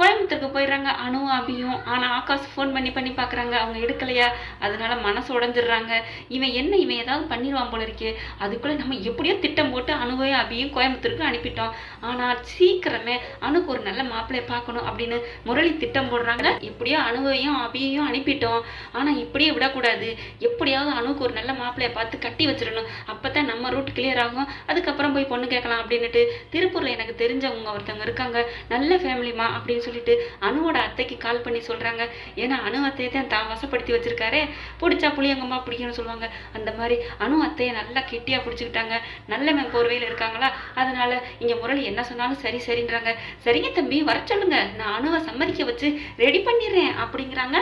கோயம்புத்தூருக்கு போயிடுறாங்க அணு அபியும். ஆனால் ஆகாஷ் ஃபோன் பண்ணி பண்ணி பார்க்குறாங்க அவங்க எடுக்கலையா? அதனால மனசு உடஞ்சிடுறாங்க. இவன் என்ன? இவன் ஏதாவது பண்ணிடுவான் போல இருக்கே. அதுக்குள்ளே நம்ம எப்படியோ திட்டம் போட்டு அணுவையும் அபியும் கோயம்புத்தூருக்கு அனுப்பிட்டோம். ஆனால் சீக்கிரமே அணுக்கு ஒரு நல்ல மாப்பிள்ளையை பார்க்கணும் அப்படின்னு முரளி திட்டம் போடுறாங்க. எப்படியோ அணுவையும் அபியையும் அனுப்பிட்டோம். ஆனால் இப்படியே விடக்கூடாது. எப்படியாவது அணுக்கு ஒரு நல்ல மாப்பிள்ளையை பார்த்து கட்டி வச்சிடணும். அப்போ தான் நம்ம ரூட் கிளியர் ஆகும். அதுக்கப்புறம் போய் பொண்ணு கேட்கலாம் அப்படின்னுட்டு திருப்பூரில் எனக்கு தெரிஞ்சவங்க ஒருத்தவங்க இருக்காங்க. நல்ல ஃபேமிலிமா அப்படின்னு சொல்லிட்டு அணுவோட அத்தைக்கு கால் பண்ணி சொல்கிறாங்க ஏன்னா அணு அத்தையை தான் தான் வசப்படுத்தி வச்சிருக்காரே. பிடிச்சா புளியங்கம்மா பிடிக்கும்னு சொல்லுவாங்க. அந்த மாதிரி அணு அத்தையை நல்லா கெட்டியாக பிடிச்சிக்கிட்டாங்க. நல்லவன் போர்வையில் இருக்காங்களா? அதனால இங்கே முரளி என்ன சொன்னாலும் சரி சரின்றாங்க. சரிங்க தம்பி வர சொல்லுங்க. நான் அணுவை சம்மதிக்க வச்சு ரெடி பண்ணிடுறேன் அப்படிங்கிறாங்க.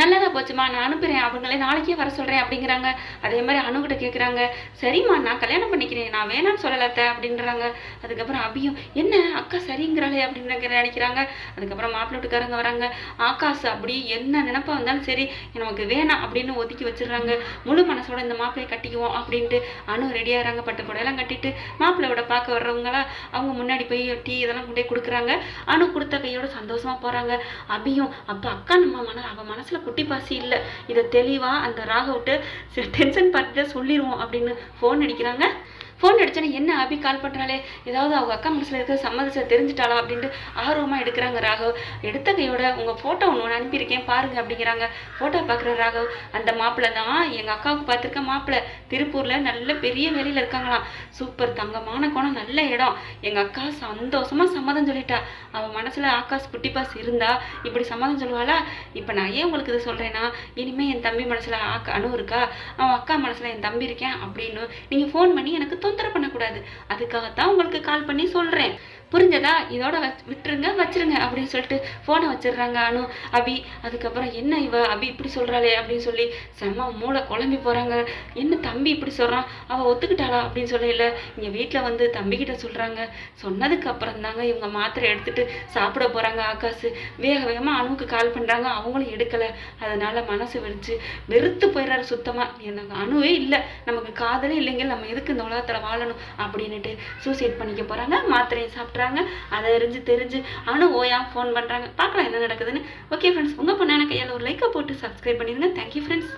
நல்லதாக போச்சுமா நான் அனுப்புகிறேன் அவங்களே நாளைக்கே வர சொல்கிறேன் அப்படிங்கிறாங்க. அதே மாதிரி அணுகிட்ட கேட்குறாங்க சரிம்மா நான் கல்யாணம் பண்ணிக்கிறேன் நான் வேணாம்னு சொல்லலத்த அப்படின்றாங்க. அதுக்கப்புறம் அபியும் என்ன அக்கா சரிங்கிறாளே அப்படின்னு நினைக்கிறாங்க. அதுக்கப்புறம் மாப்பிள்ளை வீட்டுக்காரங்க வராங்க. ஆகாஷ் அப்படி என்ன நினப்பா வந்தாலும் சரி நமக்கு வேணாம் அப்படின்னு ஒதுக்கி வச்சிடுறாங்க. முழு மனசோட இந்த மாப்பிள்ளையை கட்டிக்குவோம் அப்படின்ட்டு அணு ரெடியாகிறாங்க பட்டு புடையெல்லாம் கட்டிட்டு மாப்பிள்ளையோட பார்க்க வர்றவங்களா அவங்க முன்னாடி போய் டீ இதெல்லாம் கொண்டு போய் கொடுக்குறாங்க. அணு கொடுத்த கையோட சந்தோஷமாக போகிறாங்க அபியும் அப்போ அக்கா நம்ம மன அவள் மனசில் குட்டி பாசி இல்லை. இதை தெளிவாக அந்த ராகவிட்டு டென்ஷன் பார்த்துட்டு சொல்லிடுவோம் அப்படின்னு ஃபோன் அடிக்கிறாங்க. ஃபோன் அடிச்சோன்னே என்ன அபி கால் பண்ணுறாளே ஏதாவது அவங்க அக்கா மனசில் இருக்க சம்மதத்தை தெரிஞ்சிட்டாளா அப்படின்ட்டு ஆர்வமாக எடுக்கிறாங்க ராகவ். எடுத்த கையோட உங்கள் ஃபோட்டோ ஒன்று ஒன்று அனுப்பியிருக்கேன் பாருங்க அப்படிங்கிறாங்க. ஃபோட்டோ பார்க்குற ராகவ் அந்த மாப்பிள்ளை தான் எங்கள் அக்காவுக்கு பார்த்துருக்க மாப்பிள்ளை. திருப்பூரில் நல்ல பெரிய வேலையில் இருக்காங்களாம். சூப்பர் தங்கமான கோணம் நல்ல இடம். எங்கள் அக்கா சந்தோஷமாக சம்மதம் சொல்லிட்டா. அவன் மனசில் ஆகாஷ் குட்டிப்பாஸ் இருந்தா இப்படி சம்மதம் சொல்லுவாளா? இப்போ நான் ஏன் உங்களுக்கு இது சொல்கிறேன்னா இனிமேல் என் தம்பி மனசில் ஆக்கா அணு இருக்கா? அவன் அக்கா மனசில் என் தம்பி இருக்கேன் அப்படின்னு நீங்கள் ஃபோன் பண்ணி எனக்கு தொந்தரவு பண்ணக்கூடாது. அதுக்காகத்தான் உங்களுக்கு கால் பண்ணி சொல்கிறேன் புரிஞ்சதா? இதோட வச் விட்டுருங்க வச்சிருங்க அப்படின்னு சொல்லிட்டு ஃபோனை வச்சிடுறாங்க அனு அபி. அதுக்கப்புறம் என்ன இவ? அபி இப்படி சொல்கிறாளே அப்படின்னு சொல்லி செம்ம மூளை குழம்பி போகிறாங்க என்ன தம்பி இப்படி சொல்கிறான் அவள் ஒத்துக்கிட்டாளா? அப்படின்னு சொல்லல இங்கே வீட்டில் வந்து தம்பிக்கிட்ட சொல்கிறாங்க சொன்னதுக்கு அப்புறம் தாங்க இவங்க மாத்திரை எடுத்துட்டு சாப்பிட போகிறாங்க ஆகாசு வேக வேகமாக அணுவுக்கு கால் பண்ணுறாங்க அவங்களும் எடுக்கலை. அதனால் மனசு வெடிச்சு வெறுத்து போயிடுறாரு சுத்தமாக எனக்கு அணுவே இல்லை. நமக்கு காதலே இல்லைங்க. நம்ம எதுக்கு இந்த உலகத்தில் வாழணும்? அப்படின்னுட்டு சூசைட் பண்ணிக்க போகிறாங்க மாத்திரையை சாப்பிட்றாங்க. அதை அறிஞ்சு தெரிஞ்சு அவனும் ஓயா ஃபோன் பண்ணுறாங்க பார்க்கலாம் என்ன நடக்குதுன்னு. ஓகே ஃப்ரெண்ட்ஸ் உங்கள் பொண்ணான கையால் ஒரு லைக்கை போட்டு சப்ஸ்கிரைப் பண்ணிடுங்க. Thank you friends